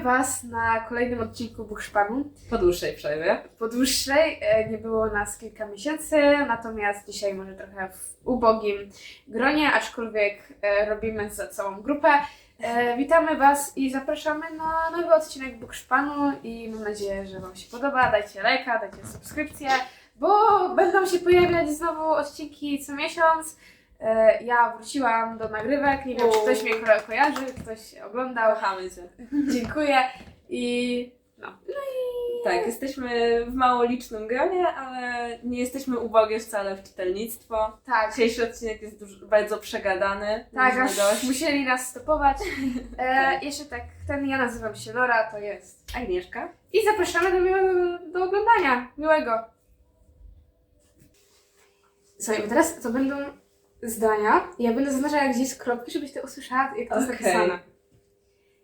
Witamy Was na kolejnym odcinku Buchszpanu. Po dłuższej przerwie. Po dłuższej e, nie było nas kilka miesięcy, natomiast dzisiaj może trochę w ubogim gronie, aczkolwiek e, robimy za całą grupę. E, Witamy Was i zapraszamy na nowy odcinek Buchszpanu i mam nadzieję, że Wam się podoba. Dajcie lajka, dajcie subskrypcję, bo będą się pojawiać znowu odcinki co miesiąc. E, Ja wróciłam do nagrywek, nie wiem czy ktoś mnie ko- kojarzy, ktoś oglądał. Kochamy cię. Dziękuję i no. Tak, jesteśmy w mało licznym gronie, ale nie jesteśmy ubogie wcale w czytelnictwo. Tak, Dzisiejszy odcinek jest dużo, bardzo przegadany. tak, aż dość. musieli nas stopować. E, jeszcze tak, ten ja nazywam się Nora, to jest. Agnieszka. I zapraszamy do miłego, do oglądania. Miłego. Słuchaj, bo teraz to będą zdania ja będę zaznaczała gdzie jest kropki, żebyś ty usłyszała, jak to jest napisane.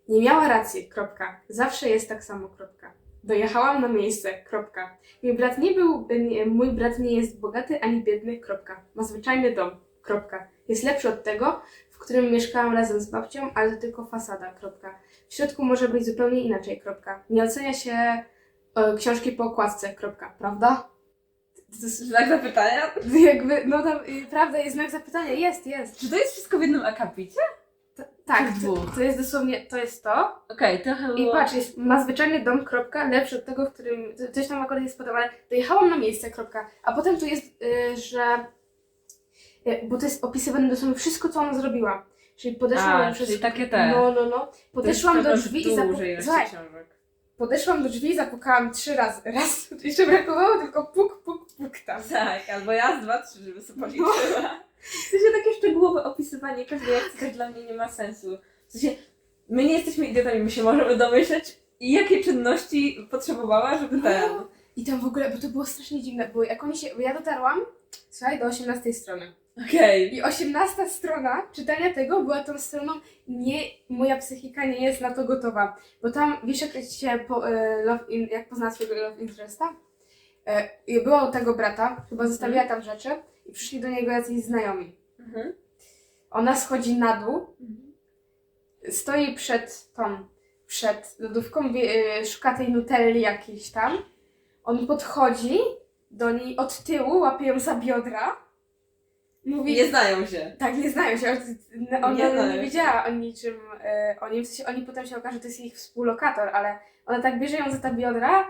Nie miała racji, kropka. Zawsze jest tak samo, kropka. Dojechałam na miejsce, kropka. Mój brat nie był, nie, mój brat nie jest bogaty ani biedny, kropka. Ma zwyczajny dom, kropka. Jest lepszy od tego, w którym mieszkałam razem z babcią, ale to tylko fasada, kropka. W środku może być zupełnie inaczej, kropka. Nie ocenia się e, książki po okładce, kropka. Prawda? To jest Znak zapytania? jakby, no tam, y, prawda, jest znak zapytania. Jest, jest. Czy to jest wszystko w jednym akapicie? T- tak, Czy to, dwóch? to jest dosłownie, to jest to. Okej, trochę I było... patrz, jest, ma zwyczajny dom, kropka, lepszy od tego, w którym, coś tam akurat jest podobne. Dojechałam na miejsce, kropka. A potem tu jest, y, że, y, bo to jest opisywane dosłownie wszystko, co ona zrobiła. Czyli podeszłam A, przez... czyli takie te. No, no, no. Podeszłam do drzwi i zapukałam. Podeszłam do drzwi i zapukałam trzy razy. Raz, jeszcze brakowało tylko puk, puk, puk tam. Tak, albo raz, dwa, trzy, żeby sobie policzyła. W sensie takie szczegółowe opisywanie każdej akcji też dla mnie nie ma sensu. W sensie, my nie jesteśmy idiotami, my się możemy domyśleć, jakie czynności potrzebowała, żeby ten... I tam w ogóle, bo to było strasznie dziwne, bo jak oni się, bo ja dotarłam, słuchaj, do 18 strony. Okej. I 18 strona czytania tego była tą stroną, nie, moja psychika nie jest na to gotowa. Bo tam, wiesz jak się, po, e, love in, jak poznała swojego love interesta? E, była u tego brata, chyba zostawiła tam rzeczy i przyszli do niego jacyś znajomi. Mhm. Ona schodzi na dół, stoi przed tą, przed lodówką, wie, e, szuka tej nutelli jakiejś tam. On podchodzi do niej od tyłu, łapie ją za biodra. Mówi, Nie znają się. tak, nie znają się. Ona Nie nie, znają się. wiedziała o niczym, e, o nim. W sensie, oni potem się okaże, że to jest ich współlokator, ale ona tak bierze ją za ta biodra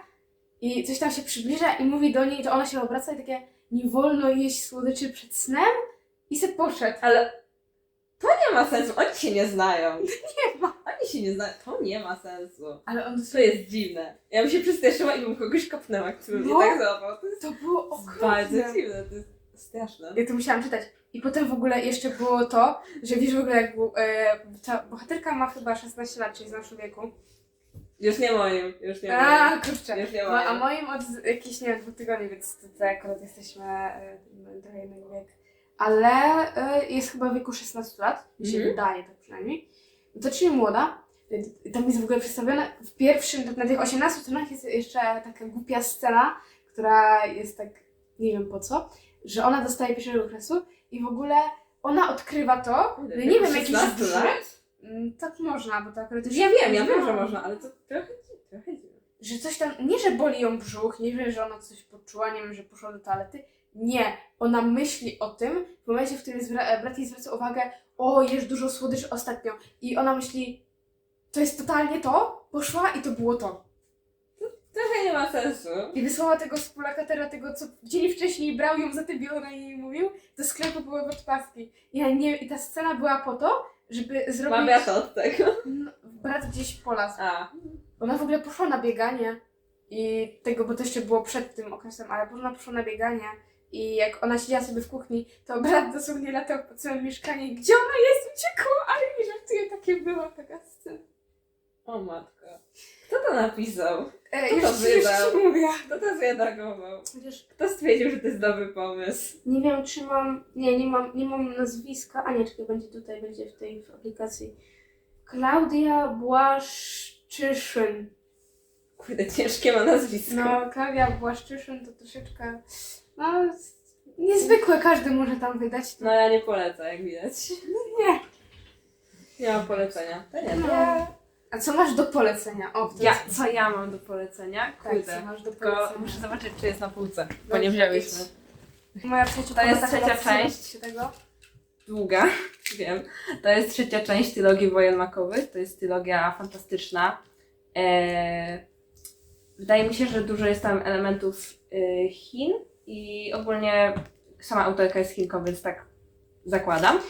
i coś tam się przybliża i mówi do niej, to ona się obraca i takie nie wolno jeść słodyczy przed snem i se poszedł. Ale to nie ma sensu, oni się nie znają. Nie ma. Oni się nie znają, to nie ma sensu. Ale on To jest dziwne. Ja bym się przestraszyła i bym kogoś kopnęła, który mnie No. tak załapał. To jest To było bardzo okropne. dziwne, to jest straszne. Ja to musiałam czytać. I potem w ogóle jeszcze było to, że wiesz w ogóle jak był, e, ta bohaterka ma chyba 16 lat, czyli z naszego wieku. Już nie moim, już nie A, moim. kurczę. Już nie No, a moim od jakichś, nie wiem, dwóch tygodni, więc tutaj akurat jesteśmy e, trochę innego wieku. Ale e, jest chyba w wieku 16 lat, mi się Mhm. wydaje tak przynajmniej. To czyli młoda. E, Tam jest w ogóle przedstawione, w pierwszym, na tych 18 stronach jest jeszcze taka głupia scena, która jest tak, nie wiem po co, że ona dostaje pierwszego okresu i w ogóle ona odkrywa to, no nie wiem, jakiś 16 lat? Mm, Tak można, bo akurat już Ja wiem, ja wiem, że można, ale to trochę, trochę dziwne. że coś tam, nie że boli ją brzuch, nie wiem, że ona coś poczuła, nie wiem, że poszła do toalety. Nie, ona myśli o tym w momencie, w którym zwra- brat jej zwraca uwagę, o, jesz dużo słodyczy ostatnio. I ona myśli, to jest totalnie to, poszła i to było to. Trochę nie ma sensu. I wysłała tego współlokatera, tego, co dzień wcześniej brał ją za te biodra i jej mówił, do sklepu były podpaski. I, ja nie, I ta scena była po to, żeby zrobić... Mam wiatr od tego. No, Brat gdzieś polazł. A, Ona w ogóle poszła na bieganie i tego, bo to jeszcze było przed tym okresem, ale ona poszła na bieganie i jak ona siedziała sobie w kuchni, to brat dosłownie latał po całym mieszkaniu. Gdzie ona jest? Uciekła! Ale nie żartuję, takie była taka scena. o matko. Kto to napisał? E, Kto już, to już wydał? ci mówię. Kto to zredagował? Chociaż Kto stwierdził, że to jest dobry pomysł? nie wiem, czy mam... Nie, nie mam, nie mam nazwiska. A nie, czekaj, będzie tutaj, będzie w tej w aplikacji. Klaudia Błaszczyszyn. Kurde, ciężkie ma nazwisko. No, Klaudia Błaszczyszyn to troszeczkę... No, niezwykłe każdy może tam wydać. No ja nie polecam, jak widać. Nie. Nie mam polecenia. To nie, to No. A co masz do polecenia? O, to Ja, jest... co ja mam do polecenia? Tak, Kurde. co masz do Tylko polecenia? muszę zobaczyć, czy jest na półce, bo nie wzięłyśmy. Moja przyjaciółka To jest trzecia część. tego. Długa, wiem. To jest trzecia część trylogii Wojen Makowych. To jest trylogia fantastyczna. Eee, wydaje mi się, że dużo jest tam elementów y, Chin i ogólnie sama autorka jest Chinką, więc tak zakładam.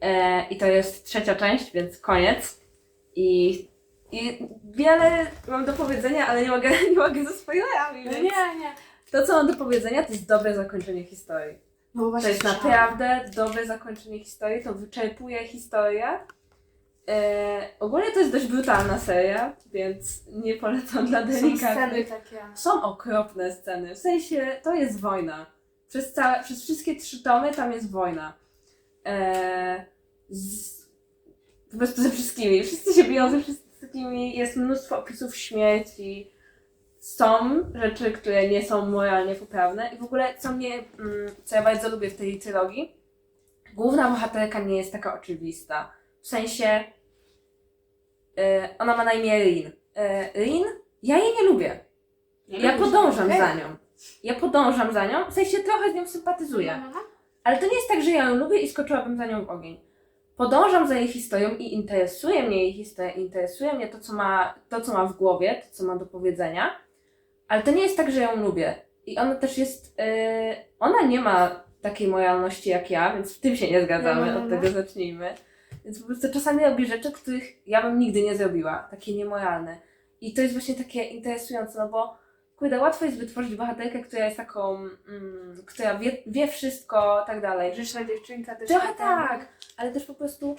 Eee, I to jest trzecia część, więc koniec. I, I wiele mam do powiedzenia, ale nie mogę, nie mogę ze spoilerami, No więc nie, nie. to, co mam do powiedzenia, to jest dobre zakończenie historii. No To jest słyszałam. naprawdę dobre zakończenie historii, to wyczerpuje historię. E, ogólnie to jest dość brutalna seria, więc nie polecam dla Są sceny delikatnych. takie. Są okropne sceny, w sensie to jest wojna. Przez, całe, przez wszystkie trzy tomy tam jest wojna. E, z, po prostu ze wszystkimi. Wszyscy się biją ze wszystkimi, jest mnóstwo opisów śmierci. Są rzeczy, które nie są moralnie poprawne i w ogóle co mnie, mm, co ja bardzo lubię w tej trylogii, główna bohaterka nie jest taka oczywista. W sensie e, ona ma na imię Rin. E, Rin, ja jej nie lubię. Ja podążam za nią. Ja podążam za nią, w sensie trochę z nią sympatyzuję. Ale to nie jest tak, że ja ją lubię i skoczyłabym za nią w ogień. Podążam za jej historią i interesuje mnie jej historia, interesuje mnie to, co ma, to, co ma w głowie, to, co ma do powiedzenia, ale to nie jest tak, że ją lubię. I ona też jest, yy, ona nie ma takiej moralności jak ja, więc w tym się nie zgadzamy, No, no, od no. tego zacznijmy. Więc po prostu czasami robi rzeczy, których ja bym nigdy nie zrobiła, takie niemoralne. I to jest właśnie takie interesujące, no bo kurde, łatwo jest wytworzyć bohaterkę, która jest taką, mm, która wie, wie wszystko, tak dalej. Grzeczna dziewczynka też. Trochę tak, ale też po prostu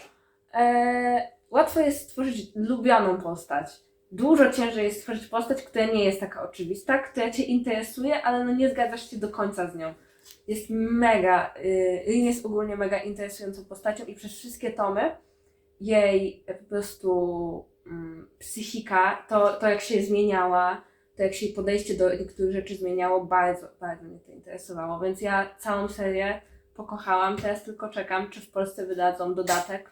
e, łatwo jest stworzyć lubianą postać. Dużo ciężej jest stworzyć postać, która nie jest taka oczywista, która Cię interesuje, ale no nie zgadzasz się do końca z nią. Jest mega, y, jest ogólnie mega interesującą postacią i przez wszystkie tomy jej po prostu mm, psychika, to, to jak się zmieniała, to jak się podejście do niektórych rzeczy zmieniało, bardzo, bardzo mnie to interesowało. Więc ja całą serię pokochałam. Teraz tylko czekam, czy w Polsce wydadzą dodatek,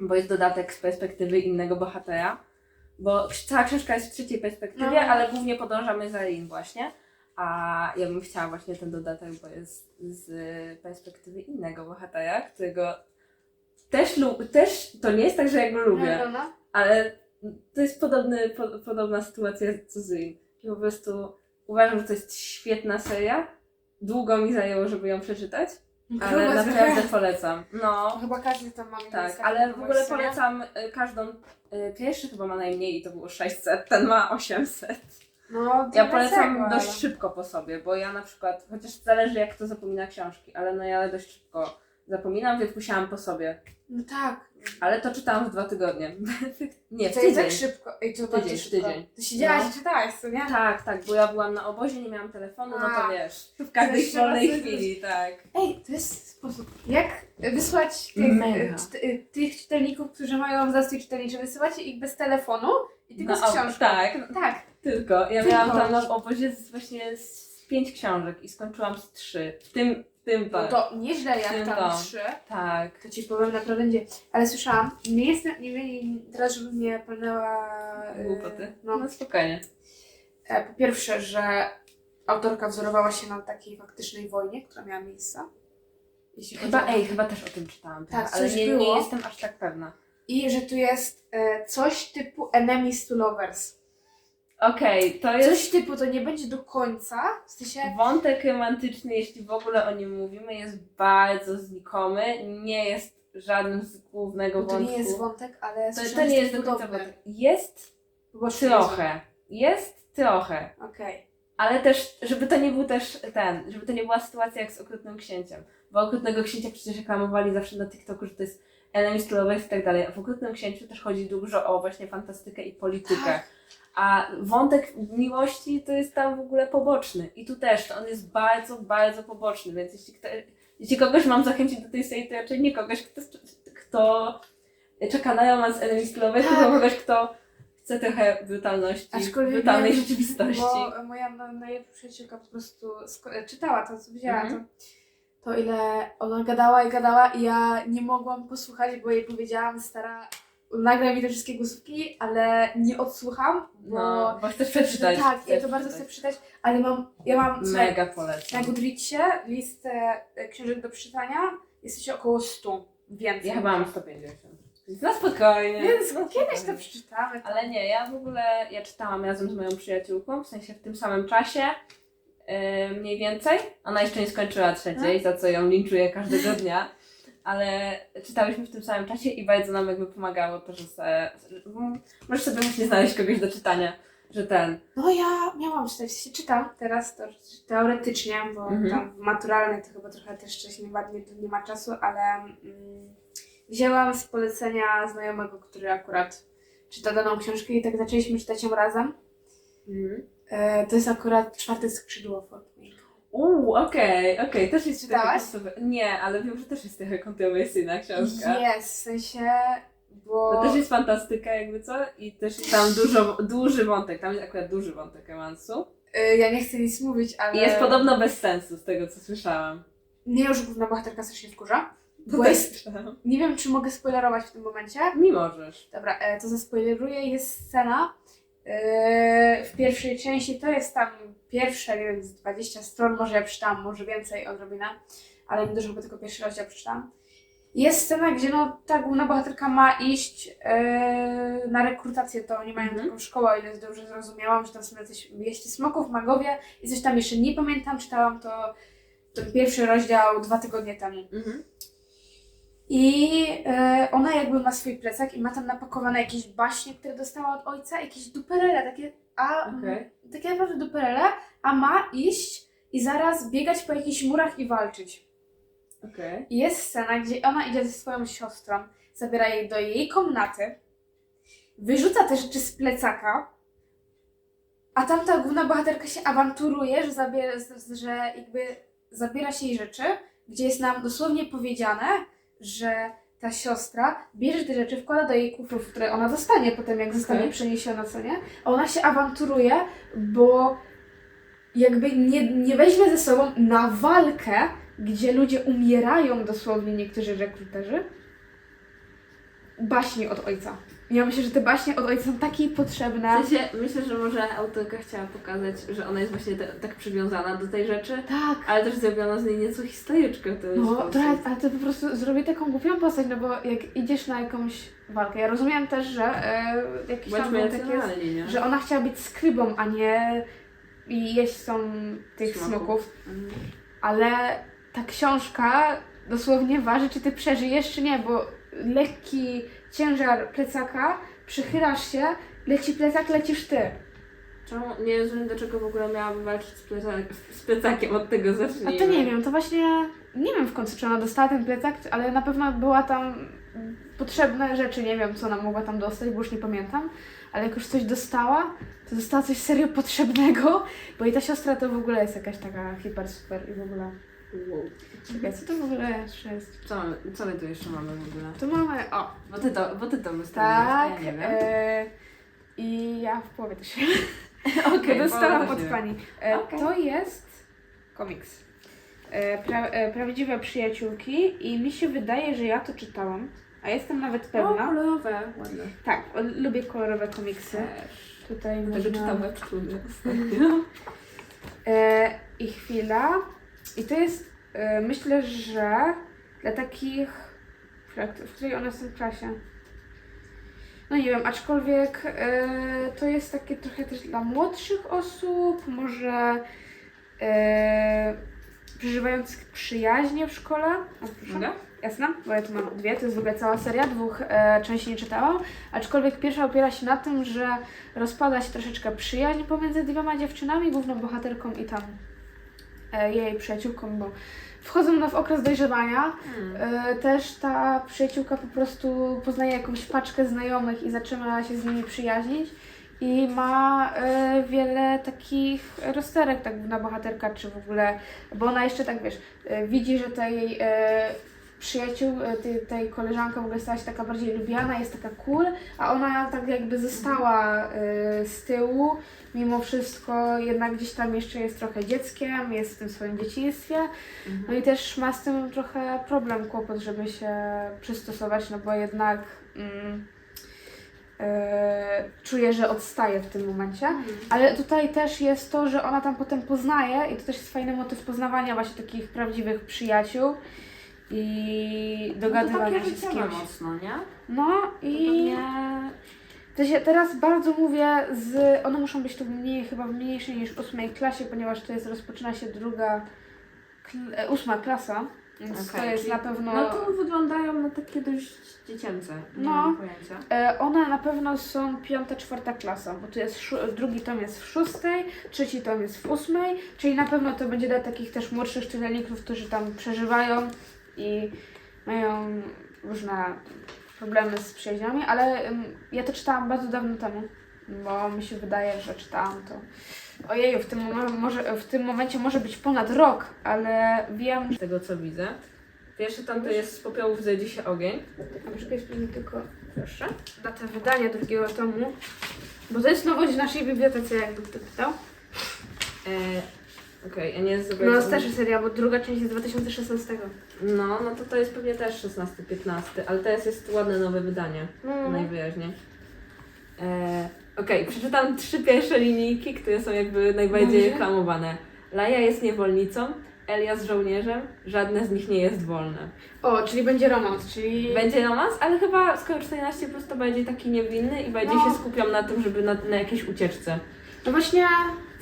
bo jest dodatek z perspektywy innego bohatera. Bo cała książka jest w trzeciej perspektywie, No. ale głównie podążamy za Rin właśnie. A ja bym chciała właśnie ten dodatek, bo jest z perspektywy innego bohatera, którego też, lu- też to nie jest tak, że ja go lubię, no, no. ale to jest podobny, po, podobna sytuacja co z Rin. I po prostu uważam, że to jest świetna seria. Długo mi zajęło, żeby ją przeczytać, ale Grubo naprawdę polecam. No, Chyba każdy tam ma tak, ale w ogóle polecam y, każdą. y, Pierwszy chyba ma najmniej, to było 600, ten ma 800. No, Ja polecam dość szybko po sobie, bo ja na przykład, chociaż zależy jak kto zapomina książki, ale no ja dość szybko zapominam, więc musiałam po sobie. No tak. Ale to czytałam w dwa tygodnie. Nie, w to jest tydzień. tak szybko. Ej, to Tydzień, bardzo szybko. tydzień. Ty siedziałaś No. i czytałaś, co nie? Tak, tak, bo ja byłam na obozie, nie miałam telefonu, no to A, wiesz, w każdej wolnej chwili, tak. Ej, to jest sposób. Jak wysłać tych, Mega. e, czyt, e, tych czytelników, którzy mają zastój czytelniczy, wysyłacie ich bez telefonu i tylko Na z ob- książką. Tak, Tak. tylko. Ja Tylko. miałam tam na obozie z, właśnie z pięć książek i skończyłam z trzy. W tym, w tym No to nieźle jak tam trzy. Tak. To ci powiem naprawdę będzie. Ale słyszałam, nie jestem, nie wiem, teraz żeby mnie palnęła... e, Głupoty. No, No spokojnie. e, po pierwsze, że autorka wzorowała się na takiej faktycznej wojnie, która miała miejsce. Jeśli Chyba, o- ej, chyba też o tym czytałam. Tak, ale coś nie, było. nie jestem aż tak pewna. I że tu jest e, coś typu enemies to lovers. Okej, to jest Coś typu, to nie będzie do końca, w sensie... wątek romantyczny, jeśli w ogóle o nim mówimy, jest bardzo znikomy. Nie jest żadnym z głównego to wątku. nie jest wątek, ale to, słyszałam, to nie że jest do końca wątek. Jest Poboczny trochę. Jest trochę. Okej. Ale też, żeby to nie był też ten, żeby to nie była sytuacja jak z Okrutnym Księciem. Bo Okrutnego Księcia przecież reklamowali zawsze na TikToku, że to jest enemies to lovers i tak dalej. A w Okrutnym Księciu też chodzi dużo o właśnie fantastykę i politykę. Tak. A wątek miłości to jest tam w ogóle poboczny. I tu też, to on jest bardzo, bardzo poboczny, więc jeśli, kto, jeśli kogoś mam zachęcić do tej serii, to raczej nie kogoś, kto, kto czeka na romans enemies to Tak. tylko kogoś, kto chce trochę brutalności, Aczkolwiek brutalnej wiem, rzeczywistości. Bo moja no, najlepsza przyjaciółka po prostu czytała to, co widziała, Mhm. to, to ile ona gadała i gadała i ja nie mogłam posłuchać, bo jej powiedziałam, stara, nagram mi te wszystkie głosówki, ale nie odsłucham, bo... No, bo chcesz przeczytać. Tak, ja chcesz to bardzo chcę przeczytać. przeczytać, ale mam, ja mam, słuchaj, Mega polecam. na Goodreadsie listę e, książek do przeczytania jest jeszcze około 100, więcej. Ja chyba mam 150. Na spokojnie. Więc na kiedyś to przeczytamy. Ale nie, ja w ogóle, ja czytałam razem z moją przyjaciółką, w sensie w tym samym czasie, yy, mniej więcej. Ona jeszcze nie skończyła trzeciej, za co ją linczuję każdego dnia. Ale czytałyśmy w tym samym czasie i bardzo nam jakby pomagało to, że se, m, możesz sobie właśnie znaleźć kogoś do czytania, że ten. No ja miałam czytać, sensie czytam teraz to teoretycznie, bo Mhm. tam w maturalnej to chyba trochę też wcześniej ładnie tu nie ma czasu, ale mm, wzięłam z polecenia znajomego, który akurat czyta daną książkę i tak zaczęliśmy czytać ją razem. E, to jest akurat czwarte skrzydło Wayne. Uuu, okej, okej, też jest Czytałaś? taka Nie, ale wiem, że też jest trochę kontrowersyjna książka. Jest, w sensie, bo... To też jest fantastyka jakby co i też jest tam dużo, duży wątek, tam jest akurat duży wątek romansu. e, ja nie chcę nic mówić, ale... I jest podobno bez sensu z tego co słyszałam. Nie już główna bohaterka strasznie wkurza. To Bo też jest... słyszałam. Nie wiem, czy mogę spoilerować w tym momencie. Mi możesz. Dobra, e, to zaspoileruję. Jest scena e, w pierwszej części, to jest tam pierwsze, nie wiem, z 20 stron, może ja przeczytałam, może więcej, odrobinę, ale nie dużo, bo tylko pierwszy rozdział przeczytałam. Jest scena, gdzie no, ta główna bohaterka ma iść e, na rekrutację, to oni mają Mhm. taką szkołę, o ile dobrze zrozumiałam, że tam są jacyś wieści smoków, magowie i coś tam jeszcze nie pamiętam, czytałam to ten pierwszy rozdział dwa tygodnie temu. Mhm. I e, ona jakby ma swój plecak i ma tam napakowane jakieś baśnie, które dostała od ojca, jakieś duperele, takie, a, Okej. takie naprawdę duperele, a ma iść i zaraz biegać po jakichś murach i walczyć. Okej. I jest scena, gdzie ona idzie ze swoją siostrą, zabiera jej do jej komnaty, wyrzuca te rzeczy z plecaka, a tamta główna bohaterka się awanturuje, że, zabiera, że jakby zabiera się jej rzeczy, gdzie jest nam dosłownie powiedziane, że ta siostra bierze te rzeczy, wkłada do jej kufrów, które ona dostanie potem, jak zostanie Okej. przeniesiona, co nie? A ona się awanturuje, bo jakby nie, nie weźmie ze sobą na walkę, gdzie ludzie umierają dosłownie, niektórzy rekruterzy, baśni od ojca. Ja myślę, że te baśnie od ojca są takie potrzebne. W sensie, myślę, że może autorka chciała pokazać, że ona jest właśnie te, tak przywiązana do tej rzeczy, Tak. ale też zrobiono z niej nieco historyczkę w ten No, sposób. trochę, ale to po prostu zrobię taką głupią postać, no bo jak idziesz na jakąś walkę, ja rozumiem też, że e, jakiś tam Bądźmy wątek jest, racjonalni, nie? że ona chciała być skrybą, a nie są tych Smoków. smoków. Mhm. Ale ta książka dosłownie waży, czy ty przeżyjesz, czy nie, bo lekki ciężar plecaka, przychylasz się, leci plecak, lecisz ty. Czemu nie rozumiem, do czego w ogóle miałaby walczyć z, plecak, z plecakiem, od tego A zacznijmy. to nie wiem, to właśnie nie wiem w końcu, czy ona dostała ten plecak, ale na pewno była tam potrzebne rzeczy, nie wiem, co ona mogła tam dostać, bo już nie pamiętam, ale jak już coś dostała, to dostała coś serio potrzebnego, bo i ta siostra to w ogóle jest jakaś taka hiper super i w ogóle. Wow. Czekaj, co to w ogóle jeszcze jest? Co, co my tu jeszcze mamy w ogóle? Tu mamy, o, Bo ty to, bo ty to tak, ja nie wiem. e, i ja w połowie też Okej, dostałam od pani. E, Okej. To jest komiks. E, pra, e, prawdziwe przyjaciółki i mi się wydaje, że ja to czytałam, a jestem nawet O, pewna. kolorowe, ładne. Tak, o- lubię kolorowe komiksy. Też. Tutaj Tego można... czytam webtoony ostatnio. E, I chwila. I to jest, e, myślę, że dla takich, w której one są w klasie. No nie wiem, aczkolwiek e, to jest takie trochę też dla młodszych osób, może e, przeżywających przyjaźnie w szkole. Proszę. Mogę? Jasne, bo ja tu mam dwie, to jest w ogóle cała seria, dwóch e, części nie czytałam, aczkolwiek pierwsza opiera się na tym, że rozpada się troszeczkę przyjaźń pomiędzy dwiema dziewczynami, główną bohaterką i tam jej przyjaciółką, bo wchodzą no w okres dojrzewania. Hmm. E, też ta przyjaciółka po prostu poznaje jakąś paczkę znajomych i zaczyna się z nimi przyjaźnić. I ma e, wiele takich rozterek, tak główna bohaterka, czy w ogóle, bo ona jeszcze tak wiesz, e, widzi, że ta jej e, przyjaciół, e, tej, tej koleżanka w ogóle stała się taka bardziej lubiana, jest taka cool, a ona tak jakby została e, z tyłu, mimo wszystko jednak gdzieś tam jeszcze jest trochę dzieckiem, jest w tym swoim dzieciństwie, no i też ma z tym trochę problem, kłopot, żeby się przystosować, no bo jednak mm, e, czuję, że odstaje w tym momencie. Ale tutaj też jest to, że ona tam potem poznaje i to też jest fajny motyw poznawania właśnie takich prawdziwych przyjaciół i dogadywania no to się z kimś. mocno, nie? No i to się teraz bardzo mówię z... One muszą być tu mniej, chyba mniejsze niż w ósmej klasie, ponieważ to jest, rozpoczyna się druga, kl- e, ósma klasa, więc to Okej, jest na pewno... No to wyglądają na takie dość dziecięce. No. E, One na pewno są piąta, czwarta klasa, bo tu jest drugi tom jest w szóstej, trzeci tom jest w ósmej, czyli na pewno to będzie dla takich też młodszych czytelników, którzy tam przeżywają i mają różne problemy z przyjaźniami, ale ja to czytałam bardzo dawno temu, bo mi się wydaje, że czytałam to. Ojeju, w tym, może, w tym momencie może być ponad rok, ale wiem, Z tego co widzę. Pierwszy tam to jest z popiołów zejdzie się ogień. A poczekaj, sprawdzę tylko Proszę. datę wydania drugiego tomu, bo to jest nowość w naszej bibliotece, jakby kto pytał. E, Okej, ja nie jest No, starsza seria, bo druga część jest 2016. No, no to to jest pewnie też 16-15, ale teraz jest ładne nowe wydanie. No. Najwyraźniej. E, Okej, przeczytam trzy pierwsze linijki, które są jakby najbardziej Dobrze. reklamowane. Laja jest niewolnicą, Elias żołnierzem, żadne z nich nie jest wolne. O, czyli będzie romans, czyli... Będzie romans, ale chyba skoro 14 plus to będzie taki niewinny i bardziej No. się skupiam na tym, żeby na, na jakiejś ucieczce. No właśnie,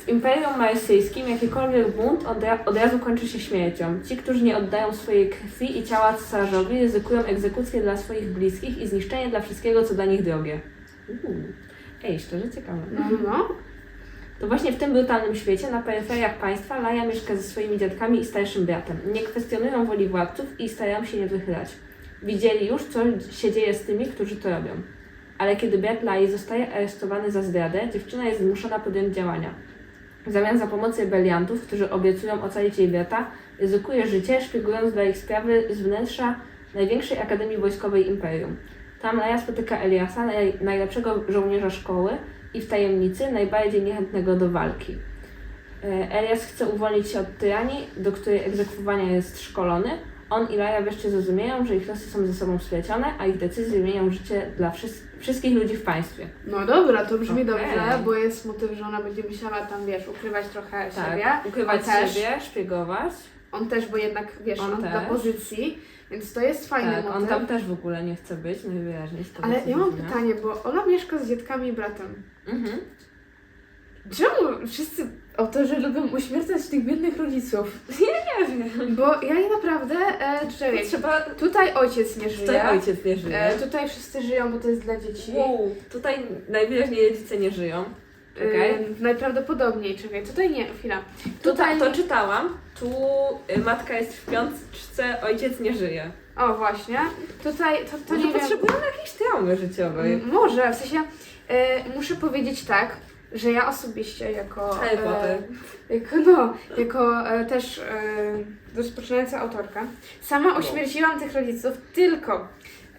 W Imperium Marysyjskim jakikolwiek bunt od, ra- od razu kończy się śmiercią. Ci, którzy nie oddają swojej krwi i ciała cesarzowi, ryzykują egzekucję dla swoich bliskich i zniszczenie dla wszystkiego, co dla nich drogie. Uuu. Ej, szczerze ciekawe. no, no. To właśnie w tym brutalnym świecie, na peryferiach państwa, Laja mieszka ze swoimi dziadkami i starszym bratem. Nie kwestionują woli władców i starają się nie wychylać. Widzieli już, co się dzieje z tymi, którzy to robią. Ale kiedy brat Lai zostaje aresztowany za zdradę, dziewczyna jest zmuszona podjąć działania. W zamian za pomoc rebeliantów, którzy obiecują ocalić jej brata, ryzykuje życie, szpiegując dla ich sprawy z wnętrza największej akademii wojskowej imperium. Tam Laja spotyka Eliasa, naj, najlepszego żołnierza szkoły i w tajemnicy najbardziej niechętnego do walki. E, Elias chce uwolnić się od tyranii, do której egzekwowania jest szkolony. On i Laja wreszcie zrozumieją, że ich losy są ze sobą splecione, a ich decyzje zmienią życie dla wszys- wszystkich ludzi w państwie. No dobra, to brzmi Okej. dobrze, bo jest motyw, że ona będzie musiała tam, wiesz, ukrywać trochę siebie. Tak, ukrywać On też. siebie, szpiegować. On też, bo jednak, wiesz, On on, dla też. pozycji, więc to jest fajny Tak, motyw. on tam też w ogóle nie chce być, najwyraźniej. z tego, Ale co ja mam pytanie, bo ona mieszka z dziadkami i bratem. Mhm. Czemu wszyscy autorzy lubią uśmiercać tych biednych rodziców? Nie wiem. Bo ja nie naprawdę, e, czekaj, Trzeba... tutaj ojciec nie żyje, Tutaj ojciec nie żyje. e, tutaj wszyscy żyją, bo to jest dla dzieci. Wow, tutaj najwyraźniej rodzice nie żyją. E, najprawdopodobniej, czekaj, tutaj nie, chwila. Tutaj Tutaj, to czytałam. Tu y, matka jest w piątce, ojciec nie żyje. o właśnie, tutaj, to, to Może nie wiem, potrzebują jakiejś traumy życiowej. M- Może, w sensie e, muszę powiedzieć tak, że ja osobiście jako, Harry Potter. e, jako, no, jako e, też e, rozpoczynająca autorka, sama ośmierciłam tych rodziców tylko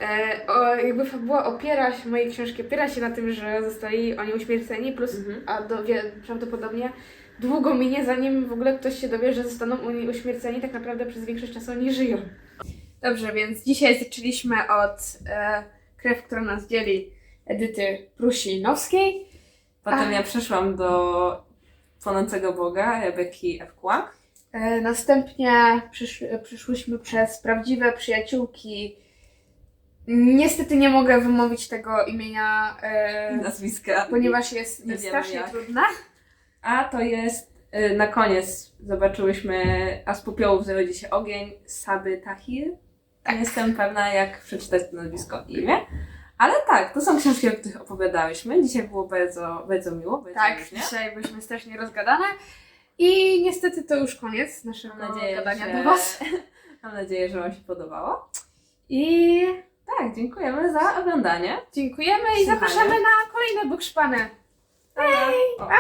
e, o, jakby fabuła opiera się, mojej książki opiera się na tym, że zostali oni uśmierceni, plus Mhm. a do, wie, prawdopodobnie długo minie, zanim w ogóle ktoś się dowie, że zostaną oni uśmierceni, tak naprawdę przez większość czasu oni żyją. Dobrze, więc dzisiaj zaczęliśmy od e, Krew, która nas dzieli Edyty Prusinowskiej. Potem ja przeszłam do Płonącego Boga, Rebeki F. Kłak. E, następnie przysz, przyszłyśmy przez Prawdziwe Przyjaciółki. Niestety nie mogę wymówić tego imienia, e, Nazwiska. ponieważ jest Nie wiemy strasznie jak. trudne. A to jest, y, na koniec zobaczyłyśmy, a z popiołów zarodzi się ogień, Saby Tahir. Nie jestem pewna, jak przeczytać to nazwisko i imię. Ale tak, to są książki, o których opowiadałyśmy. Dzisiaj było bardzo, bardzo miło, bardzo Tak, różnie. dzisiaj byliśmy strasznie rozgadane. I niestety to już koniec naszego Mam nadzieję, gadania że... do Was. Mam nadzieję, że Wam się podobało. I Tak, dziękujemy za oglądanie. dziękujemy i Słuchanie. zapraszamy na kolejne bukszpany. Hej! Pa! Pa!